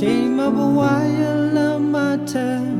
Shame of why you love my time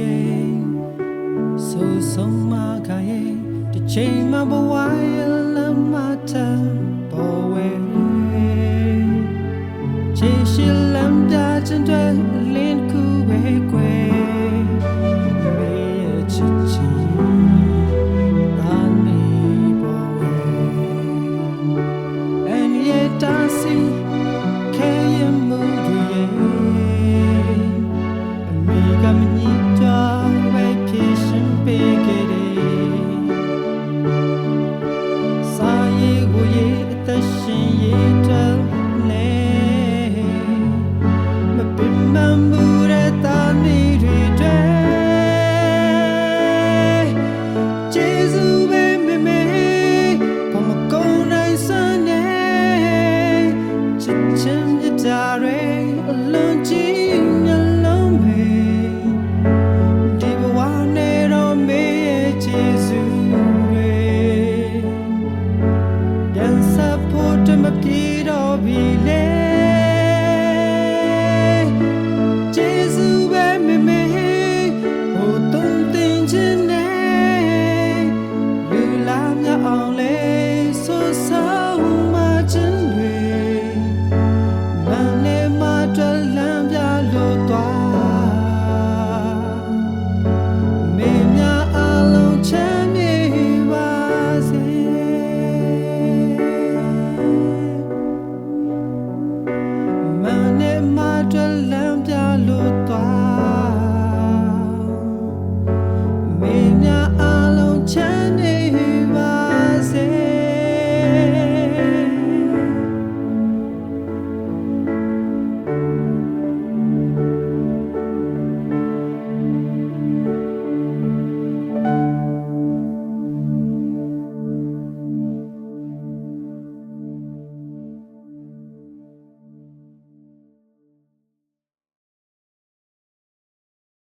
ရဲ့ဆူဆုံးမကရဲ့တစ်ချိန်မှဘဝရဲ့လမ်းမထပေါ်ဝဲချေရှိလမ်းပြခြင်းတွေလင်းကူဝဲကွယ်你。 တမပြေတော့ပြီလေ